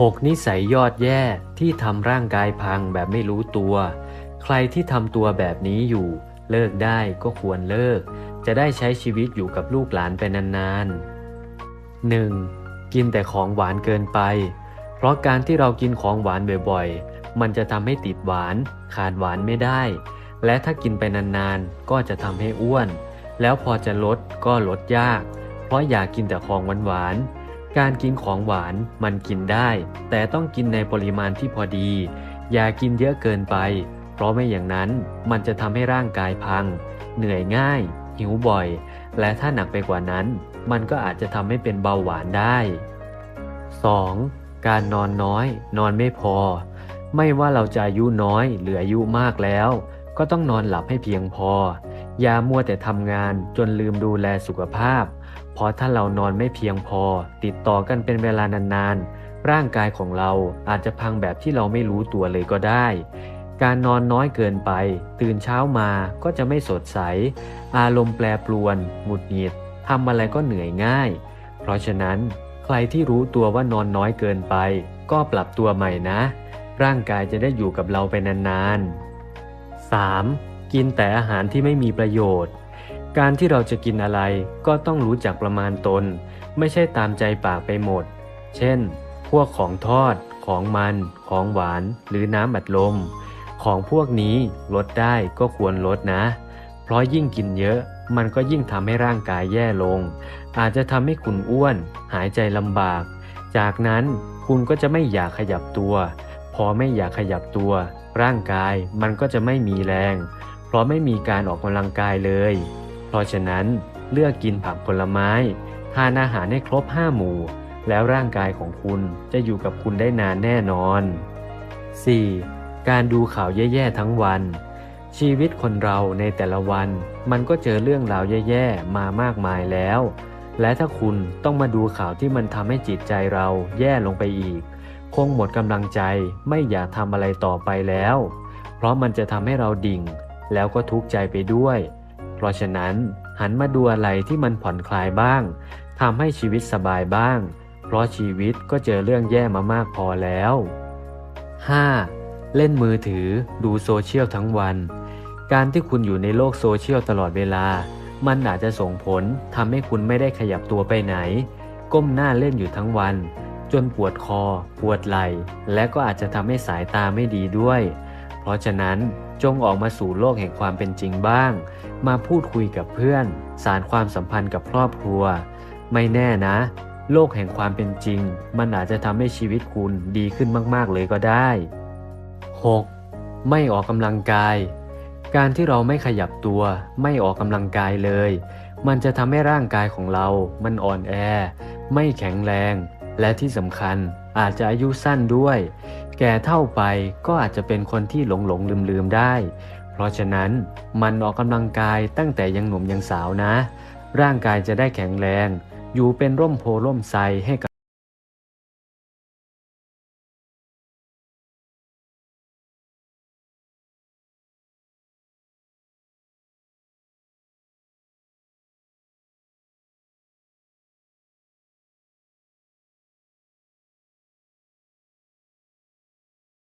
6 นิสัยยอดแย่ที่ทำร่างกายพังแบบไม่รู้ตัว ใครที่ทำตัวแบบนี้อยู่ เลิกได้ก็ควรเลิก จะได้ใช้ชีวิตอยู่กับลูกหลานไปนานๆ 1. กินแต่ของหวานเกินไป เพราะการที่เรากินของหวานบ่อยๆ มันจะทำให้ติดหวาน ขาดหวานไม่ได้ และถ้ากินไปนานๆ ก็จะทำให้อ้วน แล้วพอจะลดก็ลดยาก เพราะอยากกินแต่ของหวานๆ การกินของหวานมันกินได้ แต่ต้องกินในปริมาณที่พอดี อย่ากินเยอะเกินไป เพราะไม่อย่างนั้นมันจะทำให้ร่างกายพัง เหนื่อยง่าย หิวบ่อย และถ้าหนักไปกว่านั้น มันก็อาจจะทำให้เป็นเบาหวานได้ 2. การนอนน้อย นอนไม่พอ ไม่ว่าเราจะอายุน้อยหรืออายุมากแล้ว ก็ต้องนอนหลับให้เพียงพอ อย่ามัวแต่ทำงานจนลืมดูแลสุขภาพ เพราะถ้าเรานอนไม่เพียงพอ ติดต่อกันเป็นเวลานานๆ ร่างกายของเราอาจจะพังแบบที่เราไม่รู้ตัวเลยก็ได้ การนอนน้อยเกินไป ตื่นเช้ามาก็จะไม่สดใส อารมณ์แปรปรวน หงุดหงิดทำอะไรก็เหนื่อยง่าย เพราะฉะนั้น ใครที่รู้ตัวว่านอนน้อยเกินไป ก็ปรับตัวใหม่นะ ร่างกายจะได้อยู่กับเราไปนานๆ 3. กินแต่อาหารที่ไม่มีประโยชน์ การที่เราจะกินอะไรก็ต้องรู้จักประมาณตน ไม่ใช่ตามใจปากไปหมด เช่น พวกของทอด ของมัน ของหวาน หรือน้ำอัดลม ของพวกนี้ลดได้ก็ควรลดนะ เพราะยิ่งกินเยอะมันก็ยิ่งทำให้ร่างกายแย่ลง อาจจะทำให้คุณอ้วน หายใจลำบาก จากนั้นคุณก็จะไม่อยากขยับตัว พอไม่อยากขยับตัว ร่างกายมันก็จะไม่มีแรง ราะไม่มีการออกกำลังกายเลย เพราะฉะนั้นเลือกกินผักผลไม้ ทานอาหารให้ครบห้าหมู่ แล้วร่างกายของคุณจะอยู่กับคุณได้นานแน่นอน 4. การดูข่าวแย่ๆทั้งวัน ชีวิตคนเราในแต่ละวัน มันก็เจอเรื่องราวแย่ๆ มามากมายแล้ว และถ้าคุณต้องมาดูข่าวที่มันทำให้จิตใจเราแย่ลงไปอีก คงหมดกำลังใจไม่อยากทำอะไรต่อไปแล้ว เพราะมันจะทำให้เราดิ่ง แล้วก็ทุกข์ใจไปด้วย เพราะฉะนั้นหันมาดูอะไรที่มันผ่อนคลายบ้างทำให้ชีวิตสบายบ้าง เพราะชีวิตก็เจอเรื่องแย่มามากพอแล้ว 5. เล่นมือถือดูโซเชียลทั้งวัน การที่คุณอยู่ในโลกโซเชียลตลอดเวลา มันอาจจะส่งผลทำให้คุณไม่ได้ขยับตัวไปไหน ก้มหน้าเล่นอยู่ทั้งวัน จนปวดคอ ปวดไหล่ และก็อาจจะทำให้สายตาไม่ดีด้วย เพราะฉะนั้น จงออกมาสู่โลกแห่งความเป็นจริงบ้าง มาพูดคุยกับเพื่อน สารความสัมพันธ์กับครอบครัว ไม่แน่นะ โลกแห่งความเป็นจริง มันอาจจะทำให้ชีวิตคุณดีขึ้นมากๆเลยก็ได้ 6. ไม่ออกกำลังกาย การที่เราไม่ขยับตัว ไม่ออกกำลังกายเลย มันจะทำให้ร่างกายของเรา มันอ่อนแอ ไม่แข็งแรง และที่สำคัญ อาจจะอายุสั้นด้วย แก่เท่าไปก็อาจจะเป็นคนที่หลงหลงลืมลืมได้ เพราะฉะนั้นมันออกกำลังกายตั้งแต่ยังหนุ่มยังสาวนะ ร่างกายจะได้แข็งแรง อยู่เป็นร่มโพล่มไทรให้